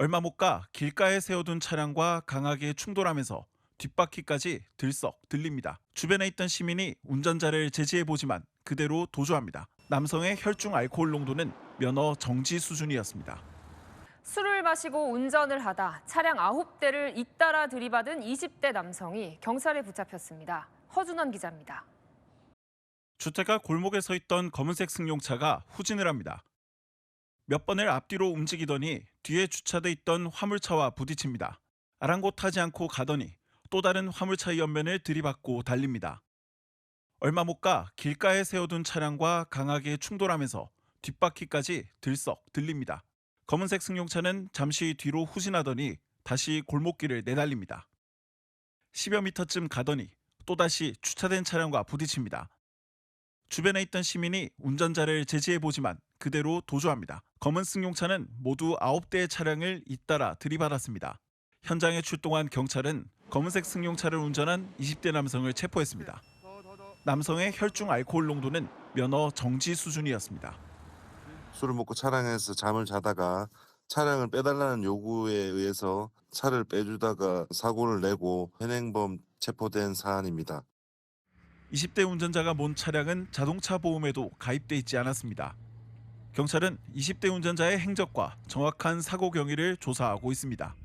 얼마 못 가 길가에 세워둔 차량과 강하게 충돌하면서 뒷바퀴까지 들썩 들립니다. 주변에 있던 시민이 운전자를 제지해 보지만 그대로 도주합니다. 남성의 혈중 알코올 농도는 면허 정지 수준이었습니다. 술을 마시고 운전을 하다 차량 9대를 잇따라 들이받은 20대 남성이 경찰에 붙잡혔습니다. 허준원 기자입니다. 주택가 골목에 서 있던 검은색 승용차가 후진을 합니다. 몇 번을 앞뒤로 움직이더니 뒤에 주차돼 있던 화물차와 부딪힙니다. 아랑곳하지 않고 가더니 또 다른 화물차의 옆면을 들이받고 달립니다. 얼마 못 가 길가에 세워둔 차량과 강하게 충돌하면서 뒷바퀴까지 들썩 들립니다. 검은색 승용차는 잠시 뒤로 후진하더니 다시 골목길을 내달립니다. 10여 미터쯤 가더니 또다시 주차된 차량과 부딪힙니다. 주변에 있던 시민이 운전자를 제지해 보지만 그대로 도주합니다. 검은 승용차는 모두 9대의 차량을 잇따라 들이받았습니다. 현장에 출동한 경찰은 검은색 승용차를 운전한 20대 남성을 체포했습니다. 남성의 혈중 알코올 농도는 면허 정지 수준이었습니다. 술을 먹고 차량에서 잠을 자다가 차량을 빼달라는 요구에 의해서 차를 빼주다가 사고를 내고 현행범 체포된 사안입니다. 20대 운전자가 몰 차량은 자동차 보험에도 가입돼 있지 않았습니다. 경찰은 20대 운전자의 행적과 정확한 사고 경위를 조사하고 있습니다.